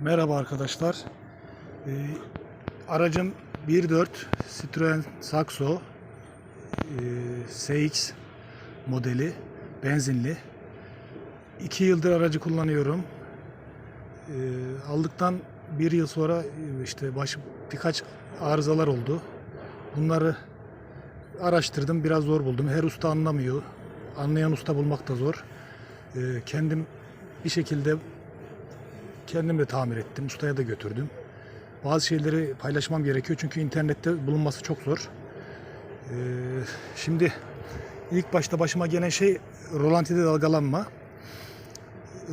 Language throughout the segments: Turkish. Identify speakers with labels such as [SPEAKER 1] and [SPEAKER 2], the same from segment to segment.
[SPEAKER 1] Merhaba arkadaşlar. Ee, aracım 1.4 Citroen Saxo ee, CX modeli benzinli. 2 yıldır aracı kullanıyorum. Ee, aldıktan bir yıl sonra e, işte baş, birkaç arızalar oldu. Bunları araştırdım, biraz zor buldum. Her usta anlamıyor. Anlayan usta bulmak da zor. Ee, kendim bir şekilde kendim de tamir ettim. Ustaya da götürdüm. Bazı şeyleri paylaşmam gerekiyor çünkü internette bulunması çok zor. Ee, şimdi ilk başta başıma gelen şey rolantide dalgalanma.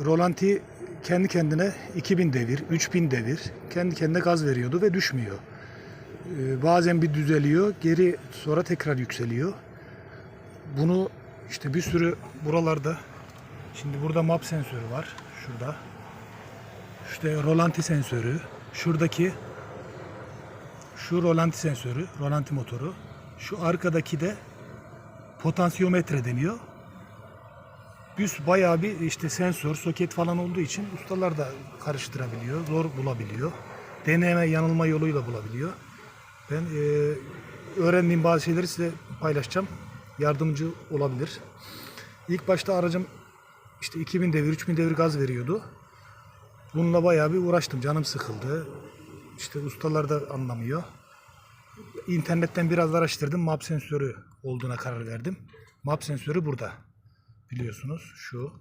[SPEAKER 1] Rolanti kendi kendine 2000 devir, 3000 devir kendi kendine gaz veriyordu ve düşmüyor. Ee, bazen bir düzeliyor, geri sonra tekrar yükseliyor. Bunu işte bir sürü buralarda şimdi burada map sensörü var şurada. İşte rolanti sensörü, şuradaki şu rolanti sensörü, rolanti motoru, şu arkadaki de potansiyometre deniyor. Büs bayağı bir işte sensör, soket falan olduğu için ustalar da karıştırabiliyor, zor bulabiliyor. Deneme yanılma yoluyla bulabiliyor. Ben e, öğrendiğim bazı şeyleri size paylaşacağım. Yardımcı olabilir. İlk başta aracım işte 2000 devir, 3000 devir gaz veriyordu. Bununla bayağı bir uğraştım. Canım sıkıldı. İşte ustalar da anlamıyor. İnternetten biraz araştırdım. Map sensörü olduğuna karar verdim. Map sensörü burada. Biliyorsunuz şu.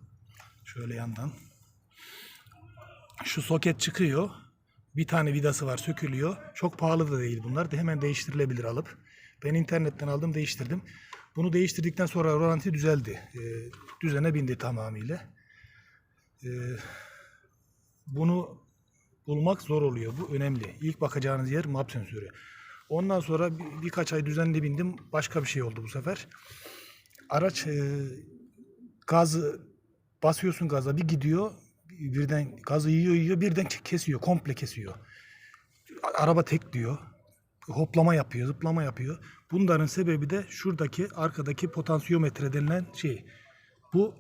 [SPEAKER 1] Şöyle yandan. Şu soket çıkıyor. Bir tane vidası var sökülüyor. Çok pahalı da değil bunlar. De hemen değiştirilebilir alıp. Ben internetten aldım değiştirdim. Bunu değiştirdikten sonra rolanti düzeldi. Ee, düzene bindi tamamıyla. Ee, bunu bulmak zor oluyor. Bu önemli. İlk bakacağınız yer map sensörü. Ondan sonra bir, birkaç ay düzenli bindim. Başka bir şey oldu bu sefer. Araç e, gazı basıyorsun gaza bir gidiyor. Birden gazı yiyor yiyor birden kesiyor. Komple kesiyor. Araba tek diyor. Hoplama yapıyor, zıplama yapıyor. Bunların sebebi de şuradaki arkadaki potansiyometre denilen şey. Bu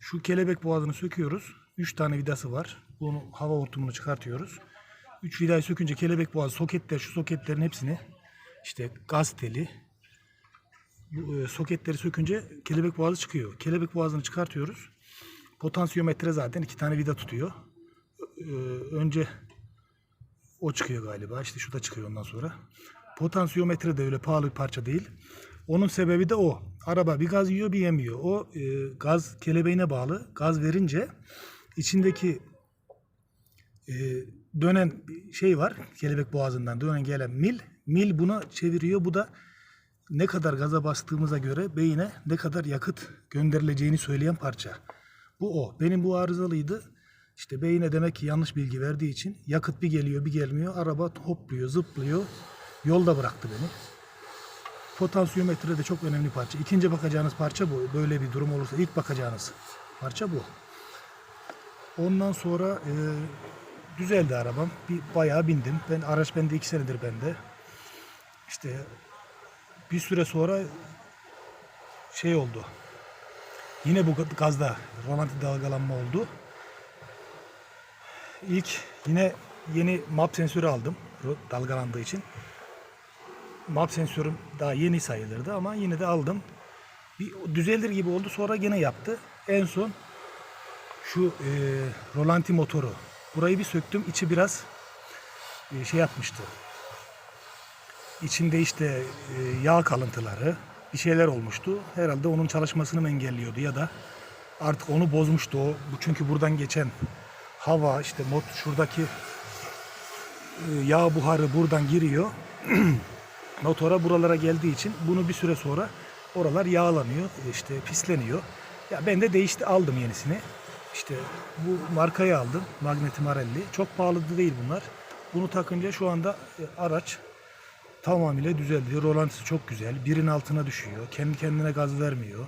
[SPEAKER 1] şu kelebek boğazını söküyoruz. 3 tane vidası var. Bunu hava hortumunu çıkartıyoruz. 3 vidayı sökünce kelebek boğazı soketler şu soketlerin hepsini işte gaz teli bu, e, soketleri sökünce kelebek boğazı çıkıyor. Kelebek boğazını çıkartıyoruz. Potansiyometre zaten iki tane vida tutuyor. Ö, önce o çıkıyor galiba. İşte şu da çıkıyor ondan sonra. Potansiyometre de öyle pahalı bir parça değil. Onun sebebi de o. Araba bir gaz yiyor bir yemiyor. O e, gaz kelebeğine bağlı. Gaz verince içindeki e, dönen şey var. Kelebek boğazından dönen gelen mil. Mil buna çeviriyor. Bu da ne kadar gaza bastığımıza göre beyine ne kadar yakıt gönderileceğini söyleyen parça. Bu o. Benim bu arızalıydı. İşte beyine demek ki yanlış bilgi verdiği için yakıt bir geliyor bir gelmiyor. Araba hopluyor, zıplıyor. Yolda bıraktı beni. Potansiyometre de çok önemli parça. İkinci bakacağınız parça bu. Böyle bir durum olursa ilk bakacağınız parça bu. Ondan sonra e, düzeldi arabam. Bir bayağı bindim. Ben araç bende iki senedir bende. İşte bir süre sonra şey oldu. Yine bu gazda rolanti dalgalanma oldu. İlk yine yeni map sensörü aldım dalgalandığı için. Map sensörüm daha yeni sayılırdı ama yine de aldım. Bir düzelir gibi oldu sonra yine yaptı. En son şu e, rolanti motoru. Burayı bir söktüm. içi biraz e, şey yapmıştı. İçinde işte e, yağ kalıntıları bir şeyler olmuştu. Herhalde onun çalışmasını mı engelliyordu ya da artık onu bozmuştu o. Çünkü buradan geçen hava işte mot şuradaki e, yağ buharı buradan giriyor. Motora buralara geldiği için bunu bir süre sonra oralar yağlanıyor, işte pisleniyor. Ya ben de değişti aldım yenisini. İşte bu markayı aldım. Magneti Marelli. Çok pahalı da değil bunlar. Bunu takınca şu anda e, araç tamamıyla düzeldi. Rolantisi çok güzel. Birin altına düşüyor. Kendi kendine gaz vermiyor.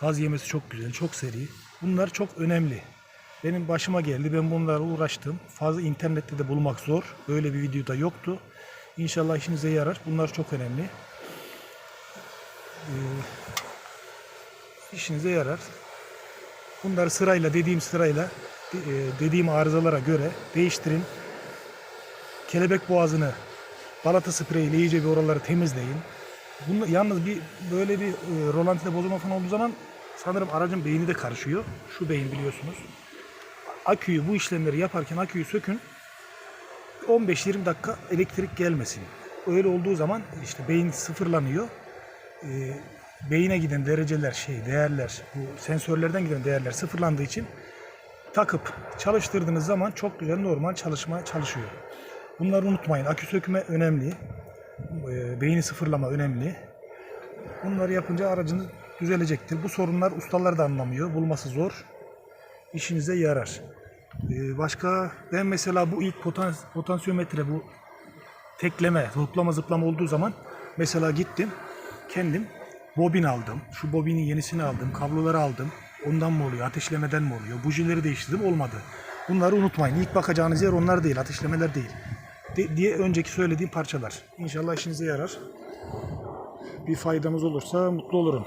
[SPEAKER 1] Gaz yemesi çok güzel. Çok seri. Bunlar çok önemli. Benim başıma geldi. Ben bunlarla uğraştım. Fazla internette de bulmak zor. Böyle bir videoda yoktu. İnşallah işinize yarar. Bunlar çok önemli. Ee, işinize yarar. Bunları sırayla dediğim sırayla e, dediğim arızalara göre değiştirin. Kelebek boğazını balata spreyiyle iyice bir oraları temizleyin. Bunu, yalnız bir böyle bir e, rolantide bozulma falan olduğu zaman sanırım aracın beyni de karışıyor. Şu beyin biliyorsunuz. Aküyü bu işlemleri yaparken aküyü sökün. 15-20 dakika elektrik gelmesin. Öyle olduğu zaman işte beyin sıfırlanıyor. Ee, beyine giden dereceler şey değerler bu sensörlerden giden değerler sıfırlandığı için takıp çalıştırdığınız zaman çok güzel normal çalışma çalışıyor. Bunları unutmayın. Akü sökme önemli. Ee, beyni sıfırlama önemli. Bunları yapınca aracınız düzelecektir. Bu sorunlar ustalar da anlamıyor. Bulması zor. İşinize yarar. Ee, başka ben mesela bu ilk potans potansiyometre bu tekleme, hoplama zıplama olduğu zaman mesela gittim kendim bobin aldım. Şu bobinin yenisini aldım. Kabloları aldım. Ondan mı oluyor? Ateşlemeden mi oluyor? Bujileri değiştirdim. Olmadı. Bunları unutmayın. İlk bakacağınız yer onlar değil. Ateşlemeler değil. De- diye önceki söylediğim parçalar. İnşallah işinize yarar. Bir faydamız olursa mutlu olurum.